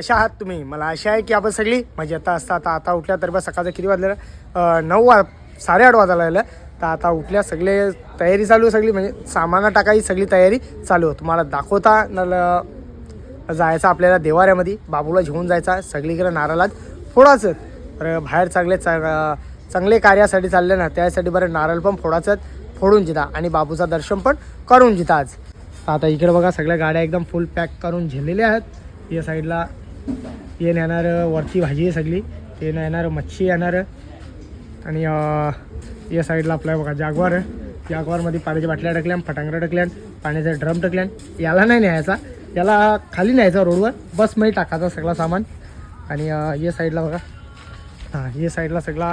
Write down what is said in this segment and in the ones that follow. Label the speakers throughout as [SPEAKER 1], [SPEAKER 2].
[SPEAKER 1] कशा आहात तुम्ही? मला आशा आहे की आपण सगळी म्हणजे आता असता आता आता उठल्या तर बा सकाळचं किती वाजलेलं नऊ वा साडेआठ वाजायला लागलं. तर आता उठल्या सगळे तयारी चालू सगळी. म्हणजे सामानं टाकायची सगळी तयारी चालू तुम्हाला दाखवता न जायचं आपल्याला देवाऱ्यामध्ये. बाबूला घेऊन जायचा. सगळीकडे नारळात फोडाचं तर बाहेर चांगले चा चांगले कार्यासाठी चालले ना त्यासाठी बरं नारळ पण फोडाचं फोडून जिता. आणि बाबूचं दर्शन पण करून जिता आज. आता इकडे बघा सगळ्या गाड्या एकदम फुल पॅक करून झेलेल्या आहेत. या साईडला ये नेणार वरची भाजी आहे सगळी. ते नेणार मच्छी येणार. आणि या साईडला आपल्या बघा जागवार जागवारमध्ये पाण्याच्या बाटल्या टाकल्या फटांगऱ्या टाकल्यान पाण्याचा ड्रम टाकल्यान. याला नाही न्यायचा. याला खाली न्यायचा रोडवर. बसमध्ये टाकायचा सगळा सामान. आणि या साईडला बघा. हां या साईडला सगळा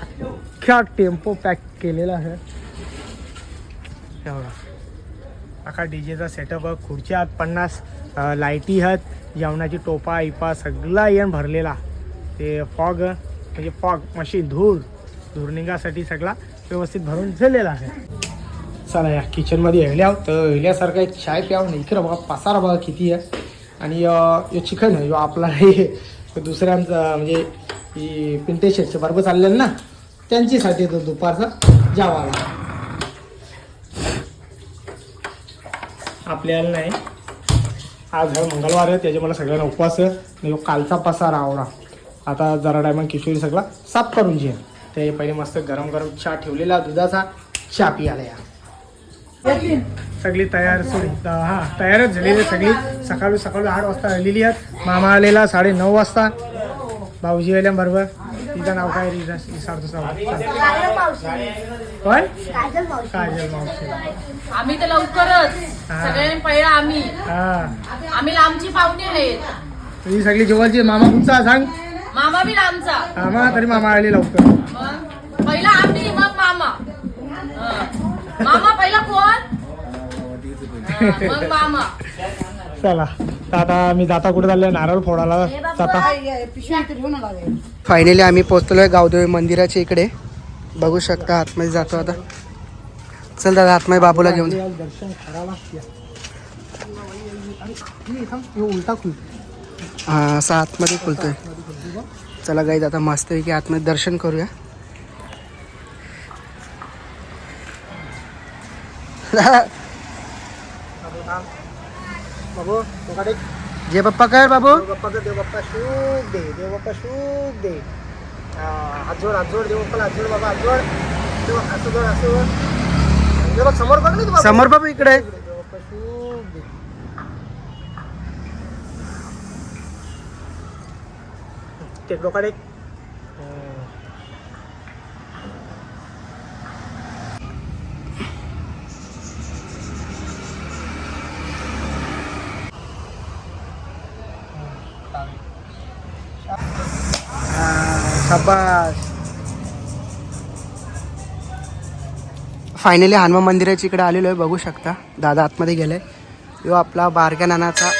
[SPEAKER 1] अख्खा टेम्पो पॅक केलेला आहे. बघा. अख्खा डी जेचा सेटअप आहे खुर्च्या पन्नास. लायटी लाईटी आहेत जेवणाची टोपा इपा सगळा येण भरलेला. ते फॉग म्हणजे फॉग मशीन धूर धूर निघासाठी सगळा व्यवस्थित भरून झालेला आहे. चला या किचनमध्ये येले आहोत तर येल्यासारखा एक चाय प्यावं नाही. इकडं बघा पसार बघा किती आहे. आणि यो चिकन आहे आपला हे दुसऱ्यांचं म्हणजे ही पिंटे शेटचे बरोबर चाललेलं ना त्यांच्यासाठी तो दुपारचा जावा आपल्याला नाही. आज आहे मंगळवार आहे त्याच्यामुळे सगळ्यांना उपवास आहे. आणि कालचा पसारा आवडा आता जरा डायमंड किशोरी सगळा साफ करून घे. ते पहिले मस्त गरम गरम चहा ठेवलेला दुधाचा. चहा पियाला या. सगळी तयार सोडी हा तयारच झालेली आहे सगळी. सकाळी सकाळी आठ वाजता आलेली आहेत. मामा आलेला साडे नऊ वाजता. भाऊजी आल्या बरोबर. तिचं नाव काय विसरतोच नाव पण काजल मावशी.
[SPEAKER 2] आम्ही तर लवकरच.
[SPEAKER 1] हा.
[SPEAKER 2] सगळ्यांनी पहिला आम्ही.
[SPEAKER 1] हा.
[SPEAKER 2] आम्ही लांबची पाहुणे आहेत.
[SPEAKER 1] ही सगळी जेवायची मामा कुठचा सांग.
[SPEAKER 2] मामा बी लांबचा.
[SPEAKER 1] मामा तरी मामा आले लवकर.
[SPEAKER 2] मग? पहिला आम्ही मग मामा. हं. मामा पहिला कोण? हं, मग मामा.
[SPEAKER 1] चला. तर आता मी जाता कुठे चाललोय? नारळ फोडायला जाता.
[SPEAKER 3] फायनली आम्ही पोहोचलोय गावदेवी मंदिराच्या इकडे. बघू शकता आतमध्ये जातो आता. चल दादा आतमध्ये बाबूला घेऊन.
[SPEAKER 1] दर्शन करावं उलटा खुल
[SPEAKER 3] हा असं आतमध्ये खुलतोय. चला गाईज आता मस्त की आतमध्ये दर्शन करूया.
[SPEAKER 1] बाबू तुकडे
[SPEAKER 3] जे पप्पा कर बाबू?
[SPEAKER 1] बाप्पा देव बाप्पा? शुक दे देव बाप्पा शुक दे. हा, हात जोड हात जोड देव बाप्पाला हात जोड बाबा हात जोड देव असं जोड असं देव समोर बघ ना तू बाबा.
[SPEAKER 3] समोर बाबू इकडे.
[SPEAKER 1] देव बाप्पा शुक दे. टेक डोकाडे
[SPEAKER 3] शाबास. फायनली हनुमान मंदिराच्या इकडे आलेलो आहे बघू शकता. दादा आतमध्ये गेले. यो आपला बारक्या नानाचा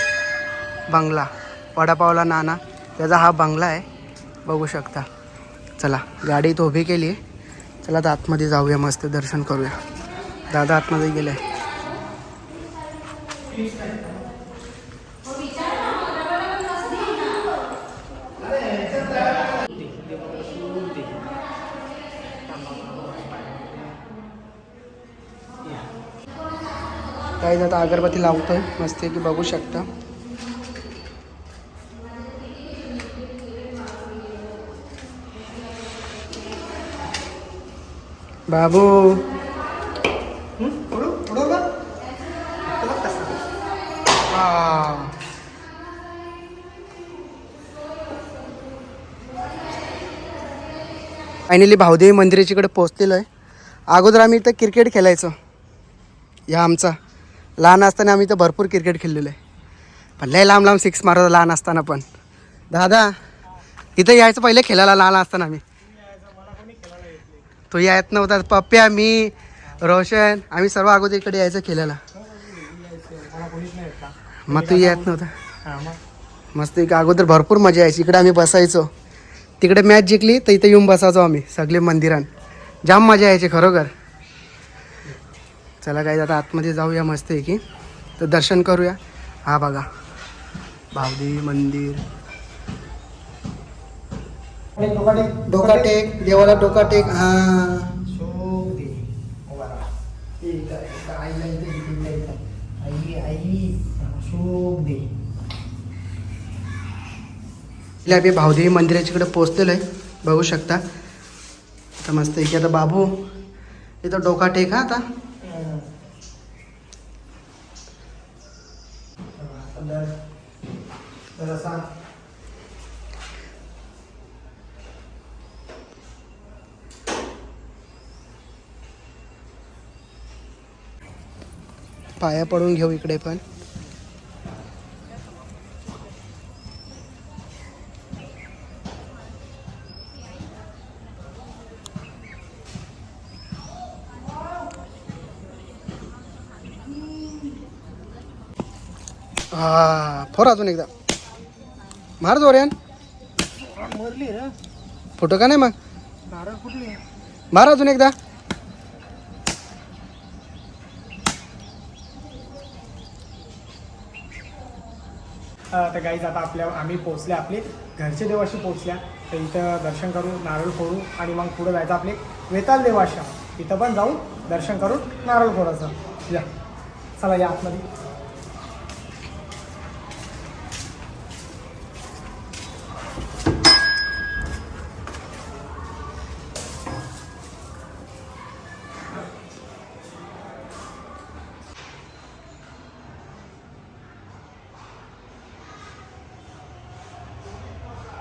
[SPEAKER 3] बंगला वडापावला नाना त्याचा हा बंगला आहे. बघू शकता. चला गाडी इथं उभी केली आहे. चला आता आतमध्ये जाऊया मस्त दर्शन करूया. दादा आतमध्ये गेले. काही आता अगरबत्ती लावतोय. मस्त की बघू शकता. बाबू. फायनली भावदेवी मंदिराच्या इकडे पोहोचलेलो आहे. अगोदर आम्ही इथं क्रिकेट खेळायचो. या आमचा. लहान असताना आम्ही तर भरपूर क्रिकेट खेळलेलो आहे. पण लय लांब लांब सिक्स मारत लहान असताना पण. दादा इथं यायचं पहिले खेळायला लहान असताना आम्ही. तो यायत नव्हता. पप्प्या मी रोशन आम्ही सर्व अगोदर इकडे यायचं खेळायला. मग तू येत नव्हता. मस्त एक अगोदर भरपूर मजा यायची. इकडे आम्ही बसायचो. तिकडे मॅच जिंकली तर इथं येऊन बसायचो आम्ही सगळे मंदिरात. जाम मजा यायची खरोखर. चला काय आता आतमध्ये जाऊया मस्त आहे की तर दर्शन करूया. हा बघा. भावदेवी मंदिर.
[SPEAKER 1] डोका
[SPEAKER 3] टेक देवाला डोका टेक हा.
[SPEAKER 1] शोभ आई आई
[SPEAKER 3] आम्ही भावदेवी मंदिराच्याकडे पोचलेलं आहे बघू शकता. तर मस्त इथे आता बाबू इथं डोका टेक हा आता.
[SPEAKER 1] जरासा.
[SPEAKER 3] पाया पडून घेऊ इकडे पण. हा फोर अजून एकदा. मार जोऱ्यान
[SPEAKER 1] मरली रे.
[SPEAKER 3] फोटो का नाही मग?
[SPEAKER 1] नारळ
[SPEAKER 3] मार अजून एकदा.
[SPEAKER 1] तर गाईज आता आपल्या आम्ही पोचले आपले. घरचे देवाशी पोचल्या तर इथं दर्शन करू नारळ फोडू आणि मग पुढे जायचं आपले वेताल देवाश्रम. इथं पण जाऊन दर्शन करून नारळ फोडायचं. या. चला या आतमध्ये.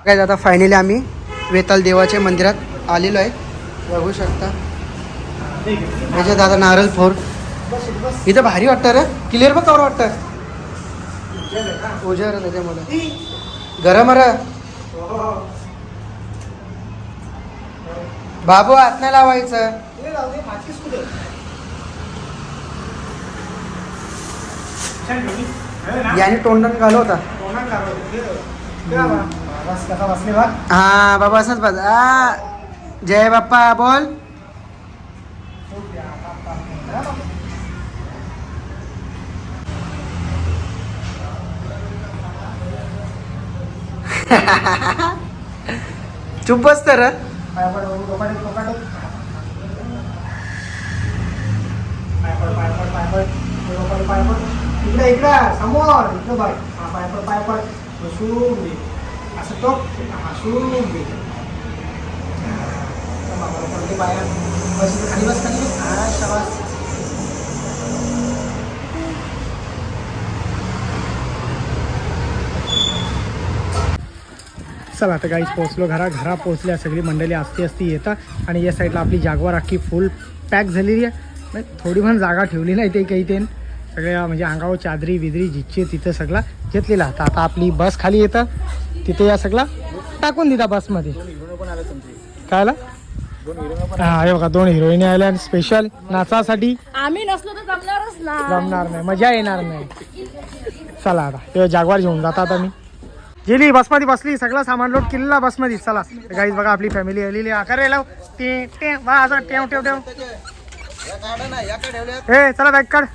[SPEAKER 3] काय आता फायनली आम्ही वेताल देवाच्या मंदिरात आलेलो आहे. बघू शकता. त्याच्यात आता नारळ फोर इथं भारी वाटतं रे. क्लिअर बघ कवर वाटतं. उजेर त्याच्यामध्ये. गरम र. बाबू आत नाही लावायचं. याने तोंडण घालवता होता. हा बाबा असंच बस. आ जय बाप्पा बोल. चुप बस तर.
[SPEAKER 1] इकडे इकडे समोर. इकडे बघ. हा पाय पड पाय पड बसून दे असं तो Tama दे हा, di ba yan? Basta इथं खाली बस खाली बस हा चला आता काहीच पोहोचलो घरा. घरा पोहोचल्या सगळी मंडळी असती असती येतात. आणि या साईडला आपली जागवार अख्खी फुल पॅक झालेली आहे. म्हणजे थोडी पण जागा ठेवली नाही ते काही ते सगळ्या म्हणजे अंगावर चादरी विदरी जिच्चे तिथं सगळा घेतलेला. तर आता आपली बस खाली येतं. तिथे या सगळा टाकून दिला बसमध्ये. काय आला हा हे बघा दोन हिरोईनी आल्या स्पेशल नाचासाठी
[SPEAKER 2] आम्ही नसलो तर जमणारच
[SPEAKER 1] जमणार नाही. मजा येणार नाही. चला आता तेव्हा जागवार घेऊन जाता आता मी. गेली बसमध्ये बसली सगळं सामान लोट किल्ला बसमध्ये. चला गाईज बघा आपली फॅमिली आलेली आकार लाव. ते ठेव ठेव ठेव. ए चला बॅग काढ.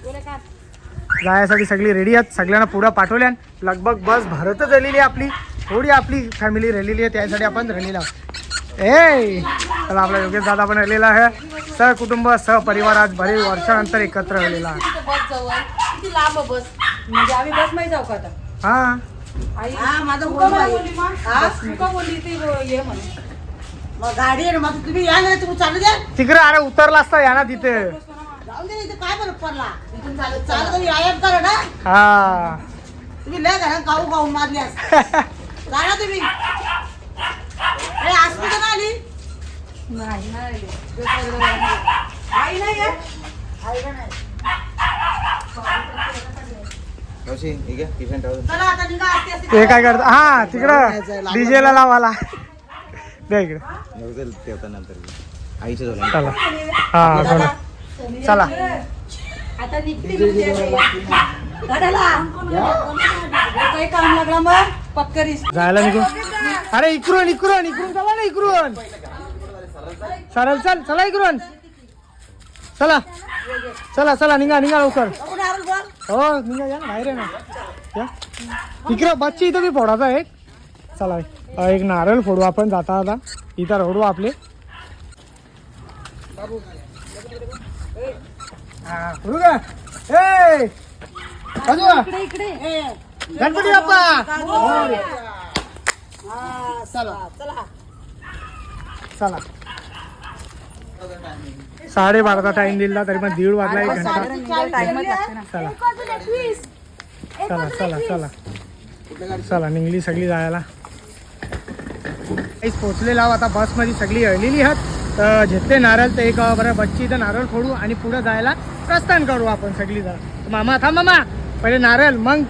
[SPEAKER 1] जायसाठी सगळी रेडी आहेत. सगळ्यांना पुढं पाठवल्या लगभग बस भरतच आलेली आहे आपली. थोडी आपली फॅमिली राहिलेली आहे त्यासाठी आपण राहिलेला आहोत. ए चला आपला योगेश दादा पण राहिलेला आहे. सहकुटुंब सहपरिवार आज बरेच वर्षानंतर एकत्र राहिलेला आहे.
[SPEAKER 2] बस जवळ किती लांब आहे बस?
[SPEAKER 4] म्हणजे आम्ही बसमध्ये जाऊ का आता?
[SPEAKER 1] हा?
[SPEAKER 4] आई
[SPEAKER 5] हा माझं
[SPEAKER 4] तू का
[SPEAKER 5] बोलणं
[SPEAKER 4] बोलली मग?
[SPEAKER 5] हा?
[SPEAKER 4] तू का बोलली ती ये म्हणून
[SPEAKER 5] मग गाडी आहे ना, मग तुम्ही या ना तुम्ही चालू द्या.
[SPEAKER 1] तिकडे अरे उतरला असता या ना तिथे.
[SPEAKER 5] जाऊन दे इथे काय बरं पडला? इथून चालत चालत तुम्ही व्यायाम करा ना.
[SPEAKER 1] हा.
[SPEAKER 5] तुम्ही लय गाऊ गाऊ ना तुम्ही. अरे हॉस्पिटल आली?
[SPEAKER 4] नाही नाही. आई नाही आहे?
[SPEAKER 5] चला आता निघा असते असते.
[SPEAKER 1] ते काय करत? हा तिकडं डीजे ला लावाला द्या इकडे.
[SPEAKER 6] आईच्या झोला.
[SPEAKER 1] चला. हा चला. चला.
[SPEAKER 4] आता निघते गाड्याला काही काम लागला मग पक्करीस.
[SPEAKER 1] जायला निघून. अरे इकडून इकडून इकडून चला ना इकडून. चालेल चल चला इकडून. चला. चला चला निघा निघा लवकर. हो निघा या ना बाहेर ना. या. इकडे बच्ची इथं मी फोडायचा एक चला एक नारळ फोडू आपण जाता आता इथं रडू आपले. हा, फोडू का? ए! बाजूला. गणपती बाप्पा! चला. चला. साडेबाराचा टाइम दिला तरी पण दीड वाजला एक घंटा. चला. चला. चला चला चला. निघली सगळी जायला. काहीच पोचलेला आहोत आता बसमध्ये सगळी अळलेली आहात. तर घेतले नारळ तर एक बरं बच्ची इथं नारळ फोडू आणि पुढं जायला. प्रस्थान करू आपण सगळी जरा मामा था मामा. पहिले नारळ मग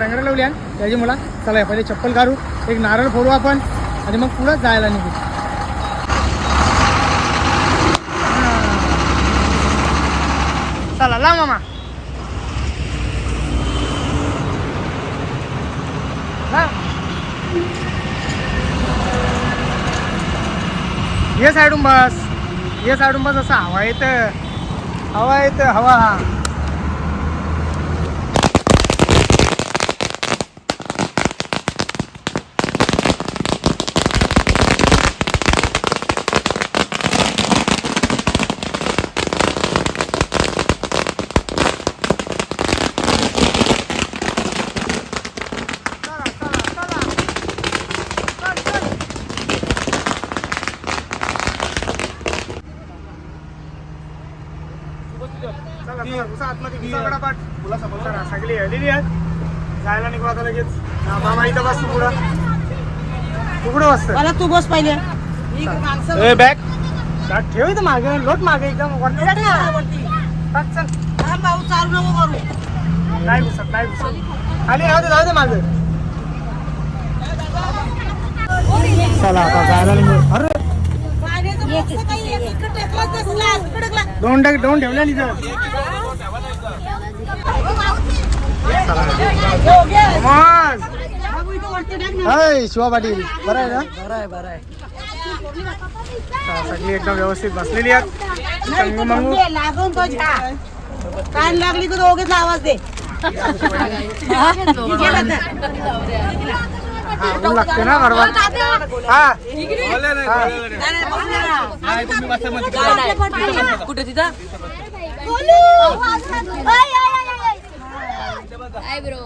[SPEAKER 1] रंगडा आणि. त्याची मुला चला पहिले चप्पल काढू. एक नारळ फोडू आपण. आणि मग पुढं जायला निघू. चला ला मामा. ये साईडून बस. ये साईडून बस असं हवा येतं हवा येत हवा चला चला चला चल चल चला, चला, घुसा घुसा गडापाट. चला, सगळी आलेली आहेत. जायला निघू आता लगेच. मामा इथं बस तू पुढं. तू कुठं बसत
[SPEAKER 5] मला तू बस
[SPEAKER 1] ए बॅग. बॅग ठेव इथं मागे. लोट मागे एकदम वरती. चल.
[SPEAKER 5] भाऊ चालू नको करू.
[SPEAKER 1] नाही घुसत नाही घुसत. खाली राहू दे मागे. चला आता जायला निघू. अरे. दोन टाक दोन ठेवल्या तिथं मग
[SPEAKER 5] बाबू इथं वरती टाक ना.
[SPEAKER 1] हाय शिवा पाटील. बरं आहे ना?
[SPEAKER 3] बरं आहे बरं आहे
[SPEAKER 1] सगळी एकदम व्यवस्थित बसलेली आहेत.
[SPEAKER 5] नाही,
[SPEAKER 1] संगू मंगू
[SPEAKER 5] लागून तो झा. कान लागली की दोघेच आवाज दे.
[SPEAKER 1] ऊन लागते ना बरोबर हा.
[SPEAKER 4] कुठे तिथं?
[SPEAKER 2] काय ब्रो.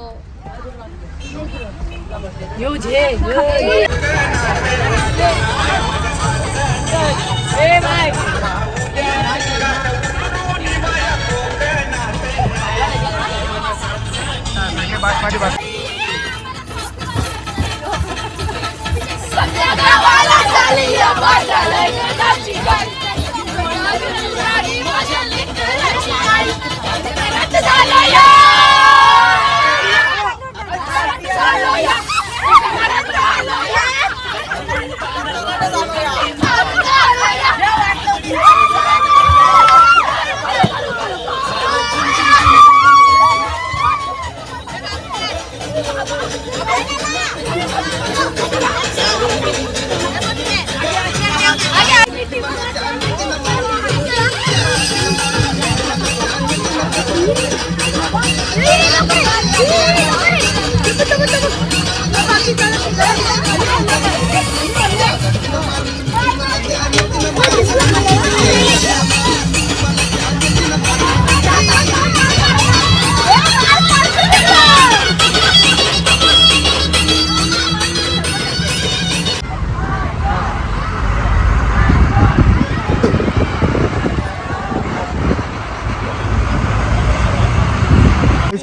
[SPEAKER 4] झे
[SPEAKER 1] सगळे बासमती बस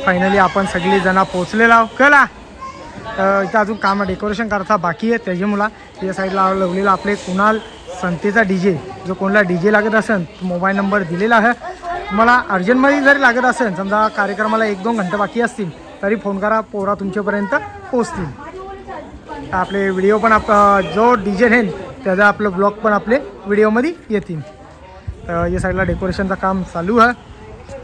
[SPEAKER 1] फायनली आपण सगळी जण पोचलेलो आहोत कला इथं अजून काम डेकोरेशन करता बाकी आहे. त्याची मुला या साईडला लावलेला आपले कुणाल संतेचा डी जे जो कोणाला डी जे लागत असेल तो मोबाईल नंबर दिलेला आहे. तुम्हाला अर्जंटमध्ये जरी लागत असेल समजा कार्यक्रमाला एक दोन घंटे बाकी असतील तरी फोन करा पोरा तुमच्यापर्यंत पोचतील आपले व्हिडिओ पण आप जो डी जे नेन त्याचा आपलं ब्लॉग पण आपले व्हिडिओमध्ये येतील. तर या साईडला डेकोरेशनचं काम चालू आहे.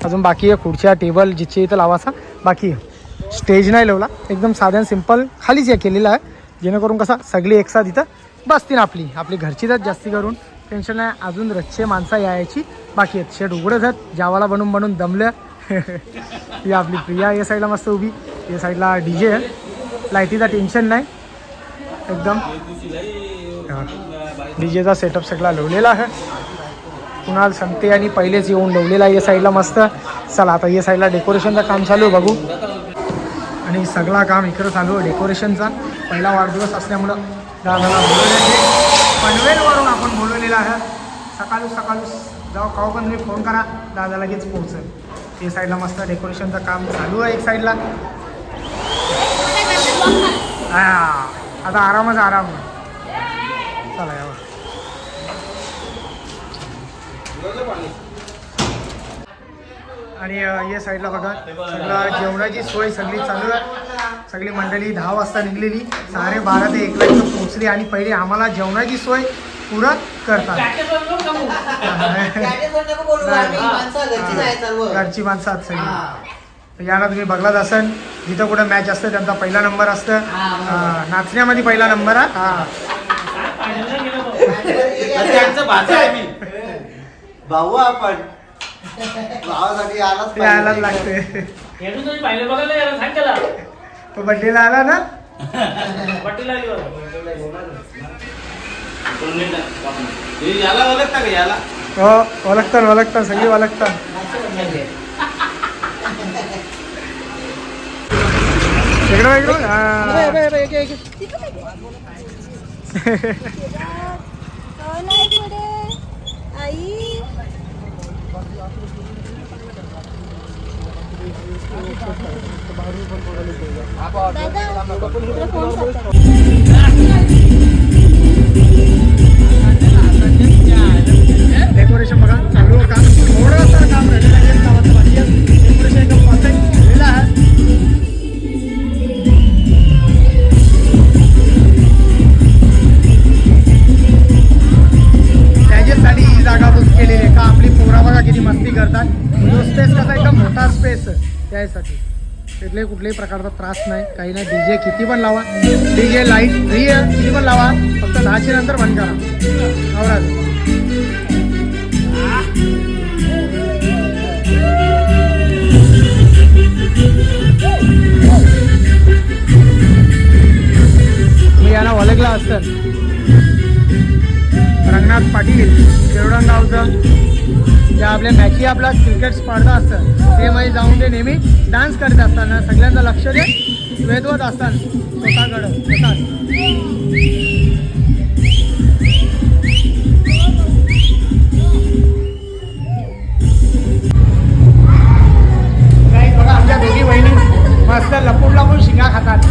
[SPEAKER 1] अजून बाकी आहे खुर्च्या टेबल जिचे इथं लावायचा बाकी आहे. स्टेज नाही लावला. एकदम साधन सिंपल खालीच हे केलेलं आहे. जेणेकरून कसा सगळी एकसाथ इथं बसतील आपली. आपली घरचीच जास्ती करून. टेन्शन नाही. अजून रच्चे माणसं यायची. बाकी आहेत. शेड उघडत आहेत जावाला बनवून बनून दमल्या ही आपली प्रिया या साईडला मस्त उभी. या साईडला डी जे आहे. लाईटीचा टेन्शन नाही. एकदम. डी जेचा सेटअप सगळा लावलेला आहे. कुणाल संते आणि पहिलेच येऊन लावलेला आहे या साईडला मस्त. चला आता या साईडला डेकोरेशनचं काम चालू आहे बघू. आणि सगळा काम इकडं चालू आहे डेकोरेशनचा पहिला वाढदिवस असल्यामुळं दादाला बोलवण्याचे पनवेलवरून आपण बोलवलेलं आहे. सकाळी सकाळी जाऊ काव पण तुम्ही फोन करा. दादा लगेच पोहोचेल. या साईडला मस्त डेकोरेशनचं काम चालू आहे एक साईडला हा आता आरामच आराम. चला यावं आणि या साईडला बघा सगळं जेवणाची सोय सगळी चालू आहे. सगळी मंडळी दहा वाजता निघलेली. साडे बारा ते एकला इथं पोहोचली आणि पहिले आम्हाला जेवणाची सोय पूरक करतात. घरची माणसं आहेत सगळी. याला तुम्ही बघलाच असेल जिथं कुठं मॅच असतं त्यांचा पहिला नंबर असतं. नाचण्यामध्ये पहिला नंबर आहे हा.
[SPEAKER 6] त्यांचं आहे मी. भाऊ आपण. भावासाठी आलाच
[SPEAKER 1] ते यायलाच लागते
[SPEAKER 4] येणून तुम्ही पाहिलं बघायला याला सांग त्याला.
[SPEAKER 1] तो बड्डेला आला ना?
[SPEAKER 4] पट्टीला आली बघा.
[SPEAKER 6] हे याला ओळखता का? याला?
[SPEAKER 1] हो ओळखतात ओळखतात सगळी ओळखतात. इकडं इकडं हा.
[SPEAKER 7] आई?
[SPEAKER 1] डेकोरेशन कुठल्याही प्रकारचा त्रास नाही काही नाही. डीजे किती पण लावा. डीजे लाइट फ्री आहे किती पण लावा. फक्त दहाच्या नंतर बंद करा. आवरा मी यांना ओळखला असतं रंगनाथ पाटील केवडंगावचं ज्या आपले मॅची आपला क्रिकेट स्पर्धा असतं ते मध्ये जाऊन ते नेहमी डान्स करत असताना सगळ्यांचं लक्ष ते वेदवत असतात स्वतःकडं. स्वतः बघा आमच्या दोघी बहिणी मस्त लपून लपून शिंगा खातात.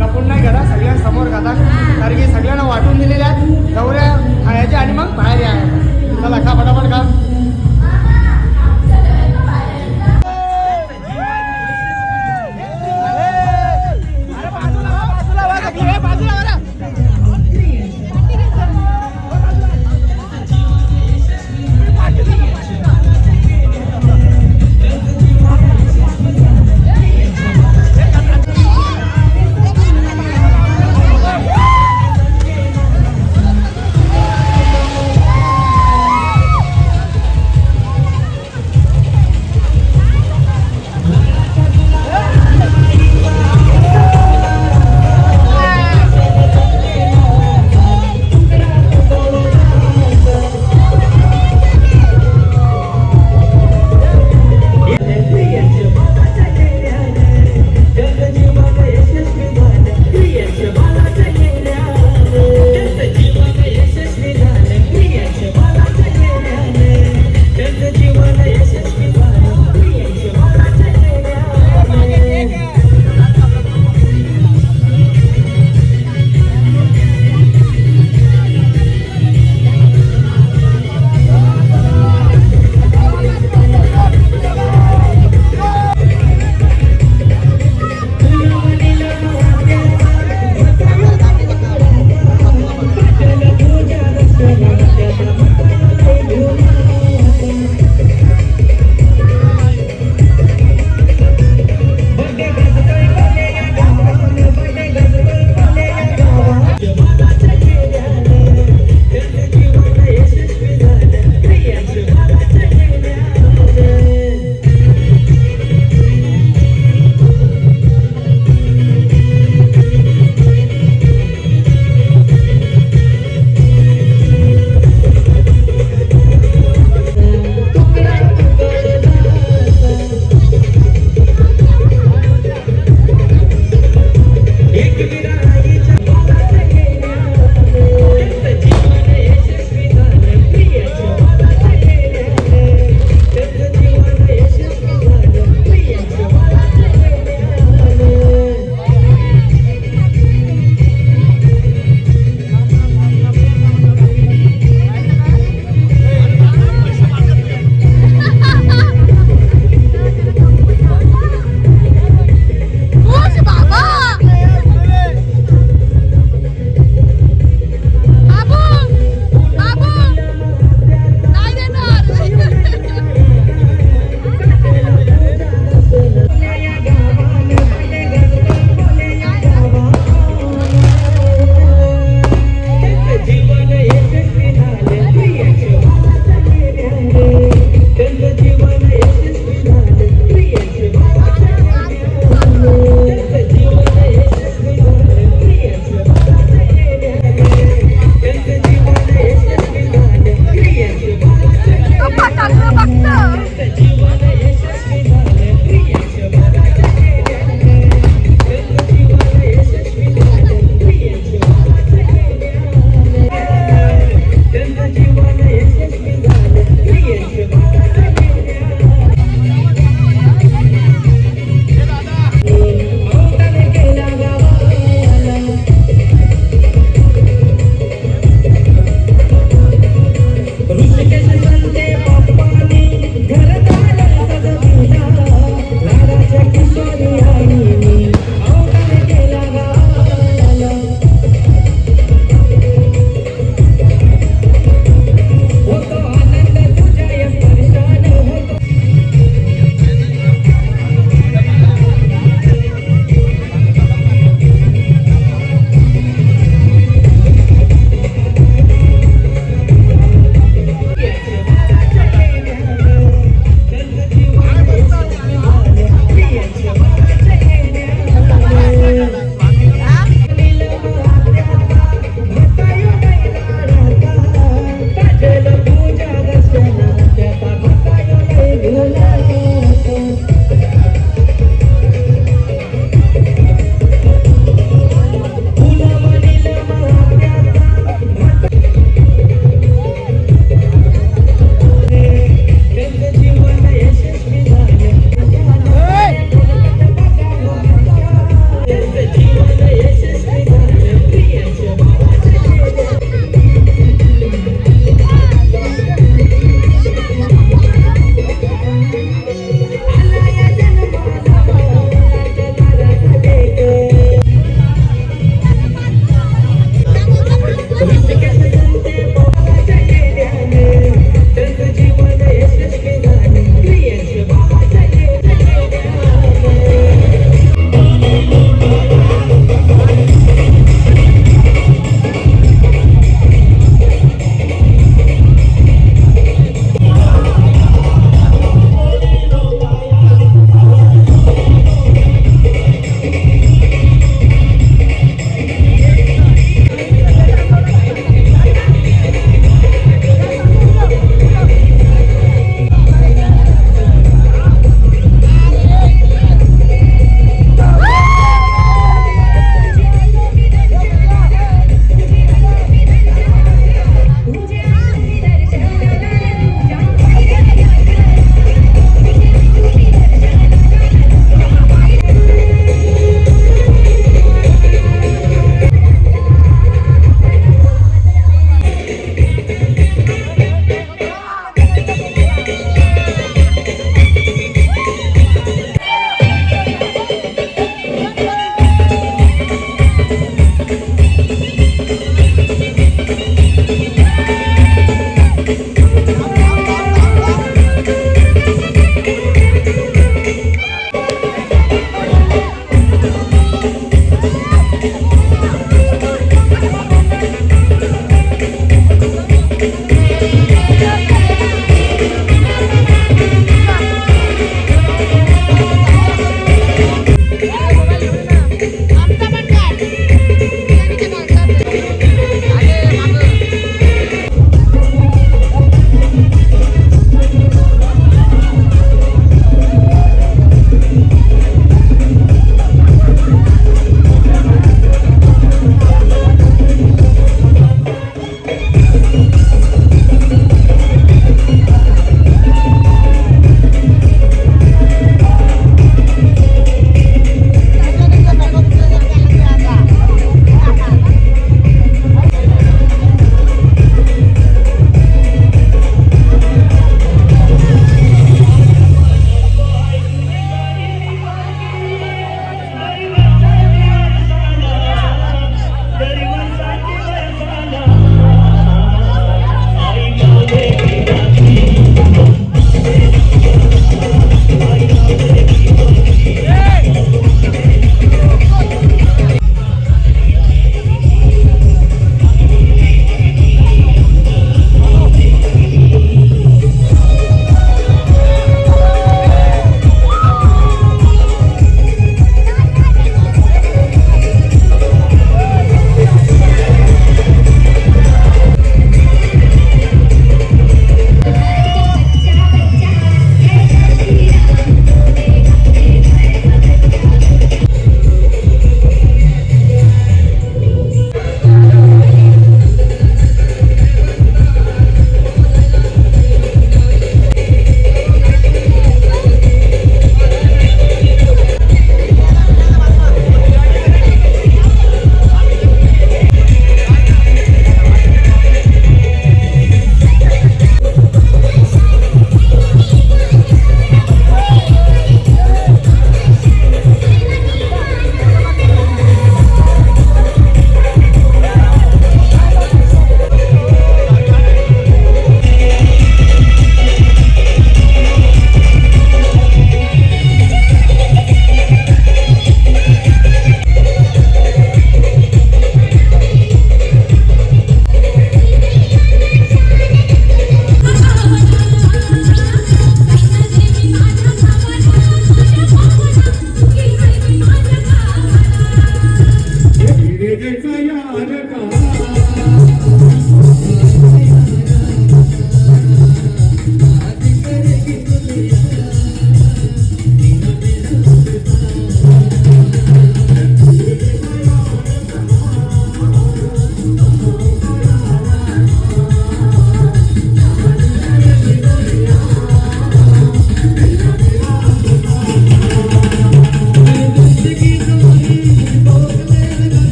[SPEAKER 1] लपून नाही करा सगळ्यांसमोर खातात. कारण की सगळ्यांना वाटून दिलेल्या आहेत. खायचे आणि मग बाहेर या चला खा फटाफट खा.